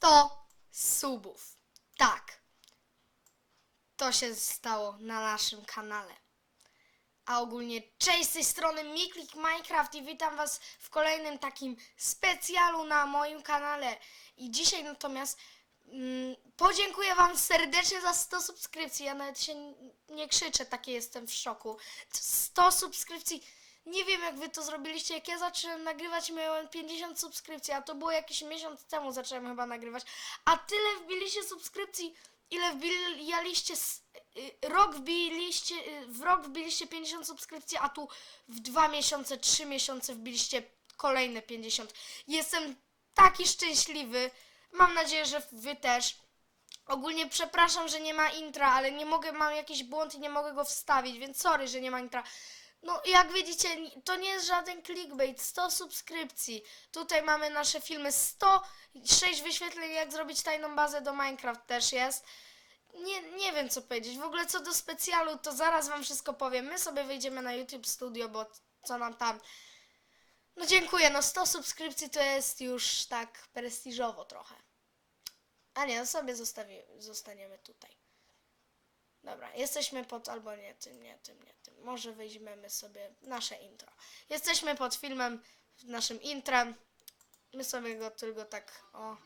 100 subów. Tak. To się stało na naszym kanale. A ogólnie cześć z tej strony Miklik Minecraft i witam was w kolejnym takim specjalu na moim kanale. I dzisiaj natomiast mm, podziękuję wam serdecznie za 100 subskrypcji. Ja nawet się nie krzyczę, takie jestem w szoku. 100 subskrypcji. Nie wiem jak wy to zrobiliście. Jak ja zacząłem nagrywać miałem 50 subskrypcji, a to było jakiś miesiąc temu zacząłem chyba nagrywać. A tyle wbiliście subskrypcji, ile wbijaliście y, rok wbiliście, y, w rok wbiliście 50 subskrypcji, a tu w dwa miesiące, trzy miesiące wbiliście kolejne 50. Jestem taki szczęśliwy. Mam nadzieję, że wy też. Ogólnie przepraszam, że nie ma intra, ale nie mogę, mam jakiś błąd i nie mogę go wstawić, więc sorry, że nie ma intra. No, jak widzicie, to nie jest żaden clickbait. 100 subskrypcji. Tutaj mamy nasze filmy. 106 wyświetleń, jak zrobić tajną bazę do Minecraft też jest. Nie, nie wiem co powiedzieć. W ogóle co do specjalu, to zaraz wam wszystko powiem. My sobie wyjdziemy na YouTube Studio, bo co nam tam. No dziękuję, no 100 subskrypcji to jest już tak prestiżowo trochę. A nie, no sobie zostawi, zostaniemy tutaj. Dobra, jesteśmy pod, albo nie tym, nie tym, nie tym. Może weźmiemy sobie nasze intro. Jesteśmy pod filmem, naszym intrem. My sobie go tylko tak, o.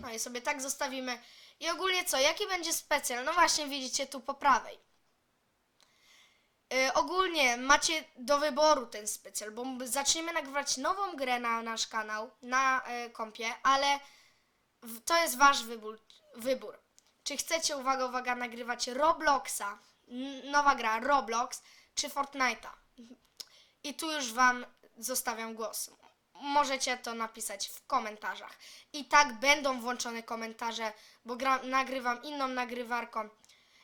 No i sobie tak zostawimy. I ogólnie co, jaki będzie specjal? No właśnie, widzicie tu po prawej. Yy, ogólnie macie do wyboru ten specjal, bo zaczniemy nagrywać nową grę na nasz kanał, na y, kompie, ale to jest wasz wybór. wybór. Czy chcecie, uwaga, uwaga, nagrywać Robloxa, nowa gra Roblox, czy Fortnite'a? I tu już wam zostawiam głos. Możecie to napisać w komentarzach. I tak będą włączone komentarze, bo gra, nagrywam inną nagrywarką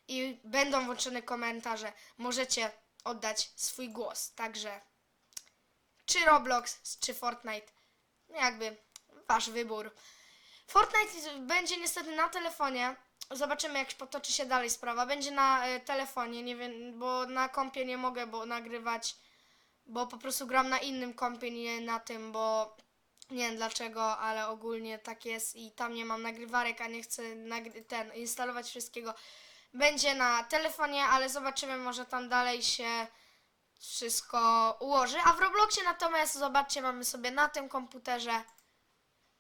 i będą włączone komentarze. Możecie oddać swój głos. Także czy Roblox, czy Fortnite, jakby wasz wybór. Fortnite będzie niestety na telefonie. Zobaczymy, jak potoczy się dalej sprawa. Będzie na e, telefonie, nie wiem, bo na kompie nie mogę bo nagrywać, bo po prostu gram na innym kompie, nie na tym, bo nie wiem dlaczego, ale ogólnie tak jest i tam nie mam nagrywarek, a nie chcę ten instalować wszystkiego. Będzie na telefonie, ale zobaczymy, może tam dalej się wszystko ułoży. A w Robloxie natomiast, zobaczcie, mamy sobie na tym komputerze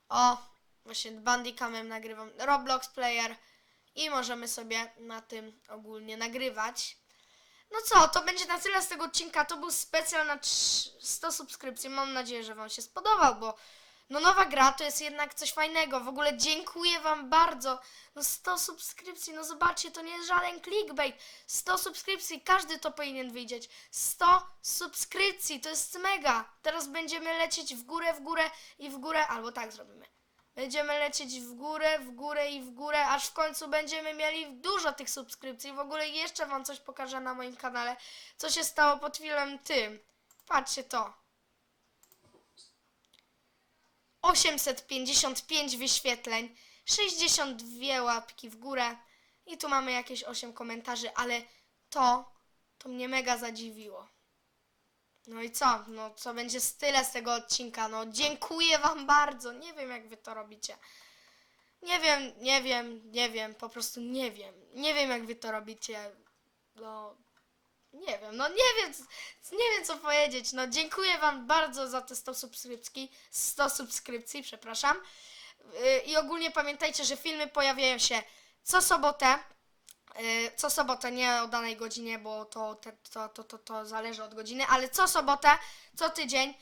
o, właśnie Bandicamem nagrywam Roblox Player i możemy sobie na tym ogólnie nagrywać. No co, to będzie na tyle z tego odcinka. To był specjal na trz- 100 subskrypcji. Mam nadzieję, że Wam się spodobał, bo no nowa gra to jest jednak coś fajnego. W ogóle dziękuję Wam bardzo. No 100 subskrypcji, no zobaczcie, to nie jest żaden clickbait. 100 subskrypcji, każdy to powinien widzieć. 100 subskrypcji, to jest mega. Teraz będziemy lecieć w górę, w górę i w górę, albo tak zrobimy. Będziemy lecieć w górę, w górę i w górę, aż w końcu będziemy mieli dużo tych subskrypcji. W ogóle jeszcze Wam coś pokażę na moim kanale, co się stało pod filmem tym. Patrzcie to. 855 wyświetleń, 62 łapki w górę i tu mamy jakieś 8 komentarzy, ale to, to mnie mega zadziwiło. No i co? No co będzie z tyle z tego odcinka? No dziękuję wam bardzo. Nie wiem jak wy to robicie. Nie wiem, nie wiem, nie wiem, po prostu nie wiem. Nie wiem jak wy to robicie. No nie wiem, no nie wiem, nie wiem co powiedzieć. No dziękuję wam bardzo za te 100 subskrypcji, 100 subskrypcji, przepraszam. Yy, I ogólnie pamiętajcie, że filmy pojawiają się co sobotę. Yy, Co sobotę, nie o danej godzinie, bo to, te, to, to, to, to zależy od godziny, ale co sobotę, co tydzień.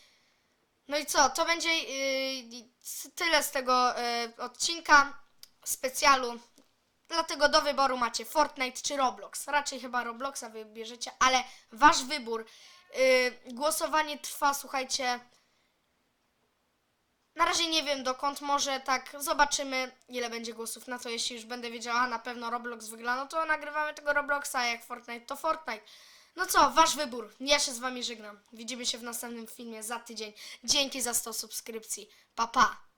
No i co, to będzie yy, tyle z tego yy, odcinka specjalu. Dlatego do wyboru macie Fortnite czy Roblox. Raczej chyba Robloxa wybierzecie, ale wasz wybór. Yy, głosowanie trwa, słuchajcie. Na razie nie wiem dokąd, może tak zobaczymy ile będzie głosów na to, jeśli już będę wiedziała, na pewno Roblox wygra, no to nagrywamy tego Robloxa, a jak Fortnite to Fortnite. No co, wasz wybór. Ja się z wami żegnam. Widzimy się w następnym filmie za tydzień. Dzięki za 100 subskrypcji. Pa pa.